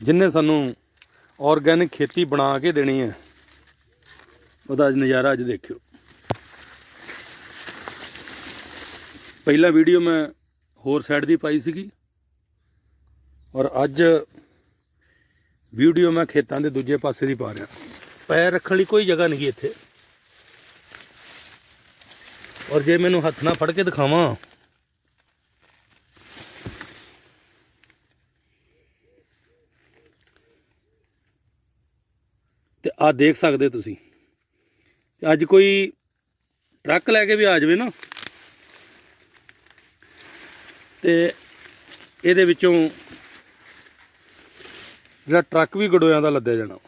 ਜਿਨਨੇ ਸਾਨੂੰ ਆਰਗੈਨਿਕ ਖੇਤੀ ਬਣਾ ਕੇ ਦੇਣੀ ਹੈ, ਉਹਦਾ ਅੱਜ ਨਜ਼ਾਰਾ ਅੱਜ ਦੇਖਿਓ। ਪਹਿਲਾ ਵੀਡੀਓ ਮੈਂ ਹੋਰ ਸਾਈਡ ਦੀ ਪਾਈ ਸੀਗੀ ਔਰ ਅੱਜ ਵੀਡੀਓ ਮੈਂ ਖੇਤਾਂ ਦੇ ਦੂਜੇ ਪਾਸੇ ਦੀ ਪਾ ਰਿਹਾ। ਪੈਰ ਰੱਖਣ ਲਈ ਕੋਈ ਜਗ੍ਹਾ ਨਹੀਂ ਇੱਥੇ। ਔਰ ਜੇ ਮੈਨੂੰ ਹੱਥ ਨਾਲ ਫੜ ਕੇ ਦਿਖਾਵਾਂ ਤੇ ਆ ਦੇਖ ਸਕਦੇ ਤੁਸੀਂ। ਅੱਜ ਕੋਈ ਟਰੱਕ ਲੈ ਕੇ ਵੀ ਆ ਜਾਵੇ ਨਾ। ਤੇ ਇਹਦੇ ਵਿੱਚੋਂ ਜਿਹੜਾ ਟਰੱਕ ਵੀ ਗਡੋਇਆਂ ਦਾ ਲੱਦਿਆ ਜਾਣਾ।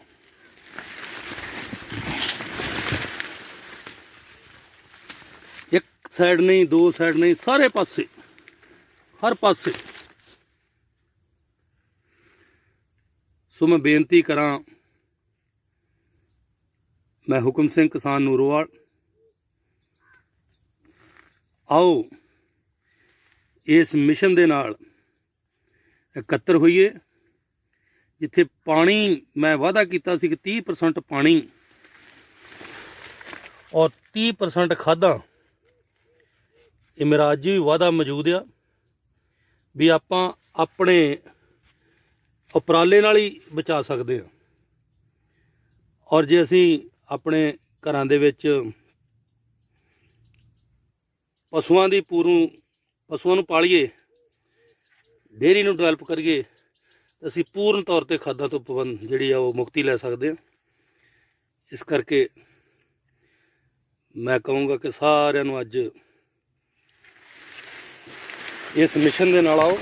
ਇੱਕ ਸਾਈਡ ਨਹੀਂ, ਦੋ ਸਾਈਡ ਨਹੀਂ, ਸਾਰੇ ਪਾਸੇ, ਹਰ ਪਾਸੇ। ਸੋ ਮੈਂ ਬੇਨਤੀ ਕਰਾਂ ਮੈਂ ਹੁਕਮ ਸਿੰਘ ਕਿਸਾਨ ਨੂਰੋਵਾਲ ਆਓ, ਇਸ ਮਿਸ਼ਨ ਦੇ ਨਾਲ ਇਕੱਤਰ ਹੋਈਏ, ਜਿੱਥੇ ਪਾਣੀ ਮੈਂ ਵਾਅਦਾ ਕੀਤਾ ਸੀ ਕਿ 30% ਪਾਣੀ ਔਰ 30% ਖਾਦਾਂ, ਇਹ ਮੇਰਾ ਅੱਜ ਵੀ ਵਾਅਦਾ ਮੌਜੂਦ ਆ ਵੀ ਆਪਾਂ ਆਪਣੇ ਉਪਰਾਲੇ ਨਾਲ ਹੀ ਬਚਾ ਸਕਦੇ ਹਾਂ। ਔਰ ਜੇ ਅਸੀਂ ਆਪਣੇ ਘਰਾਂ ਦੇ ਵਿੱਚ ਪਸ਼ੂਆਂ ਦੀ ਪੂਰੂ, ਪਸ਼ੂਆਂ ਨੂੰ ਪਾਲੀਏ, ਡੇਅਰੀ ਨੂੰ ਡਿਵੈਲਪ ਕਰੀਏ ਅਸੀਂ ਪੂਰਨ ਤੌਰ ਤੇ ਖਾਦਾਂ ਤੋਂ ਪਾਬੰਦ ਜਿਹੜੀ ਆ ਉਹ ਮੁਕਤੀ ਲੈ ਸਕਦੇ ਹਾਂ। ਇਸ ਕਰਕੇ ਮੈਂ ਕਹੂੰਗਾ ਕਿ ਸਾਰਿਆਂ ਨੂੰ ਅੱਜ ਇਸ ਮਿਸ਼ਨ ਦੇ ਨਾਲ ਆਓ।